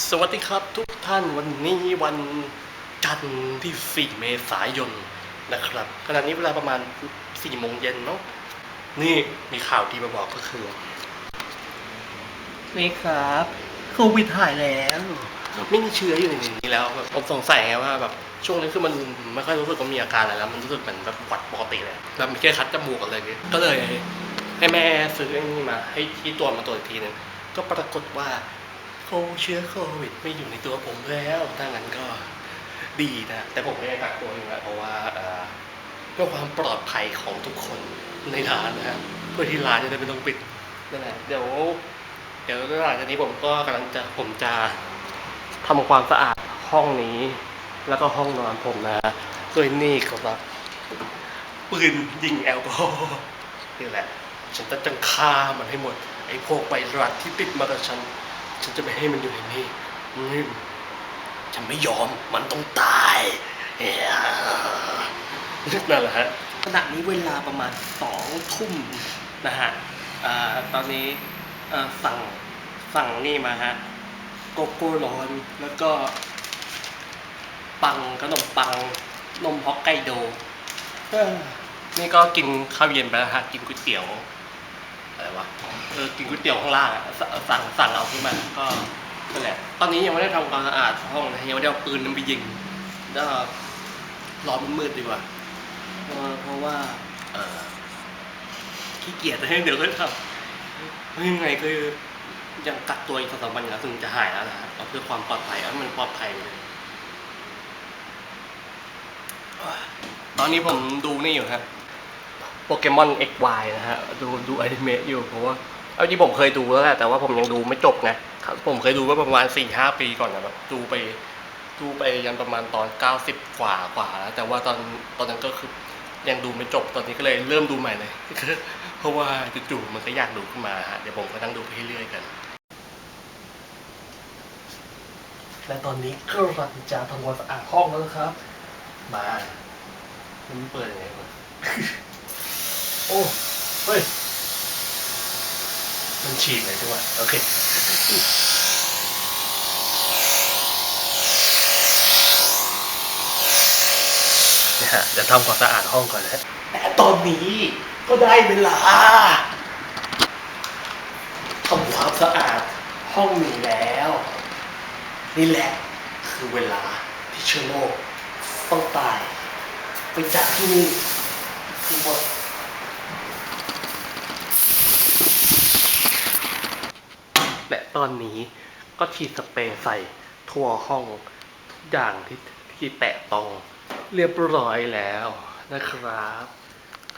สวัสดีครับทุกท่านวันนี้วันจันทร์ที่ 4 เมษายนนะครับ ขณะนี้เวลาประมาณ 4 โมงเย็นเนาะนี่มีข่าวดีมาบอกก็คือนี่ครับโควิดหายแล้ว ไม่มีเชื้ออยู่ในนี้แล้วแบบผมสงสัยไงว่าแบบช่วงนี้คือมันไม่ค่อยรู้สึกว่ามีอาการอะไรแล้ว มันรู้สึกเหมือนแบบหวัดปกติเลยแบบมีแค่คัดจมูกอะไรอย่างเงี้ยก็เลยให้แม่ซื้อไอ้นี่มา ให้ที่ตัวจมาตรวจอีกทีหนึงก็ปรากฏว่า โคเชื้อโควิดไม่อยู่ในตัวผมแล้วถ้างั้นก็ดีนะ แต่ผมไม่ได้กักตัวอยู่แล้วเพราะว่าเพื่อความปลอดภัยของทุกคนในร้านนะฮะเพื่อที่ร้านจะได้ไม่ต้องปิดนั่นแหละเดี๋ยว เดี๋ยวหลังจากนี้ผมก็กำลังจะผมจะทำความสะอาดห้องนี้ แล้วก็ห้องนอนผมนะฮะด้วยนี่ครับปืนยิงแอลกอฮอล์นี่แหละ ฉันจะจังฆ่ามันให้หมด ไอ้พวกใบรัดที่ติดมากับฉัน ฉันจะไม่ให้มันอยู่ในนี้อืมฉันไม่ยอมมันต้องตายเฮ้ยนั่นแหละฮะขณะนี้เวลาประมาณสองทุ่มนะฮะอ่าตอนนี้เอ่อสั่งสั่งนี่มาฮะโกโก้ร้อนแล้วก็ ปังขนมปังนมฮอกไกโดเอ้อนี่ก็กินข้าวเย็นไปแล้วฮะกินก๋วยเตี๋ยวอะไรวะ เออกินก๋วยเตี๋ยวข้างล่างอะสสั่งสั่งเอาขึ้นมาก็นั่นแหละตอนนี้ยังไม่ได้ทำความสะอาดห้องนะยังไม่ได้เอาปืนนั้นไปยิงก็รอมันมืดดีกว่าเออเพราะว่าเออขี้เกียจให้เดี๋ยวก็ทำยังไงก็ยังกักตัวอีกสองสามวันนะถึงจะหายแล้วนะฮะเอาเพื่อความปลอดภัยเอาให้มันปลอดภัยเลยตอนนี้ผมดูนี่อยู่ครับ โปเกมอน XY นะฮะ ดูดูอนิเมะอยู่เพราะว่า เอาจริงผมเคยดูแล้วแหละแต่ว่าผมยังดูไม่จบไงครับผมเคยดูว่าประมาณสี่ห้าปีก่อนนะแบบดูไปดูไปยันประมาณตอนเก้าสิบกว่ากว่าแล้วแต่ว่าตอนตอนนั้นก็คือยังดูไม่จบตอนนี้ก็เลยเริ่มดูใหม่เลย เพราะว่าจู่ๆมันก็อยากดูขึ้นมาฮะเดี๋ยวผมก็นั่งดูไปเรื่อยๆกันและตอนนี้ก็รันจะทำความสะอาดห้องแล้วนะครับ มามันเปิดยังไงวะโอ้เฮ้ย มันฉีดเลยจังหวะโอเคนะฮะเดี๋ยวทำความสะอาดห้องก่อนนะแต่ตอนนี้ก็ได้เวลาทำความสะอาดห้องนี้แล้ว นี่แหละคือเวลาที่เชื้อโรคต้องตาย ไปจากที่นี่คือหมด และตอนนี้ก็ฉีดสเปรย์ใส่ทั่วห้องทุกอย่างที่ที่แตะต้องเรียบร้อยแล้วนะครับ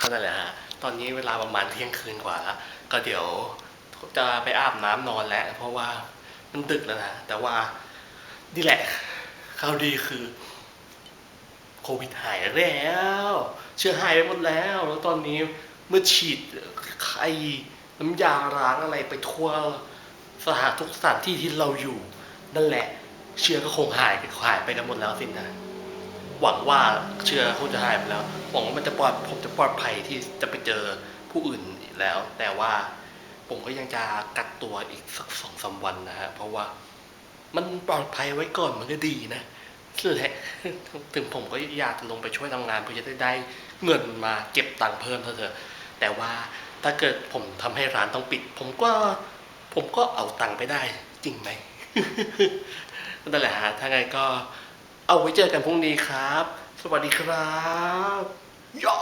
ก็นั่นแหละฮะตอนนี้เวลาประมาณเที่ยงคืนกว่าแล้วก็เดี๋ยวจะไปอาบน้ำนอนแล้ว เพราะว่ามันดึกแล้วนะแต่ว่านี่แหละข่าวดีคือโควิดหายแล้ว เชื้อหายไปหมดแล้ว แล้วตอนนี้เมื่อฉีดไข้น้ำยาล้างอะไรไปทั่ว สถานทุกสถานที่ที่เราอยู่ นั่นแหละ เชื้อก็คงหายหายไปกันหมดแล้วสินะหวังว่าเชื้อคงจะหายไปแล้วหวังว่ามันจะปลอดผมจะปลอดภัยที่จะไปเจอผู้อื่นอีกแล้ว แต่ว่าผมก็ยังจะกักตัวอีกสักสองสามวันนะฮะเพราะว่ามันปลอดภัยไว้ก่อนมันก็ดีนะแหละถึงผมก็อยากจะลงไปช่วยทำงานเพื่อจะได้ได้เงินมาเก็บตังค์เพิ่มเถอะแต่ว่าถ้าเกิดผมทำให้ร้านต้องปิด ผมก็ ผมก็เอาตังค์ไปได้จริงไหมนั่นแหละฮะถ้าไงก็เอาไว้เจอกันพรุ่งนี้ครับ สวัสดีครับย่า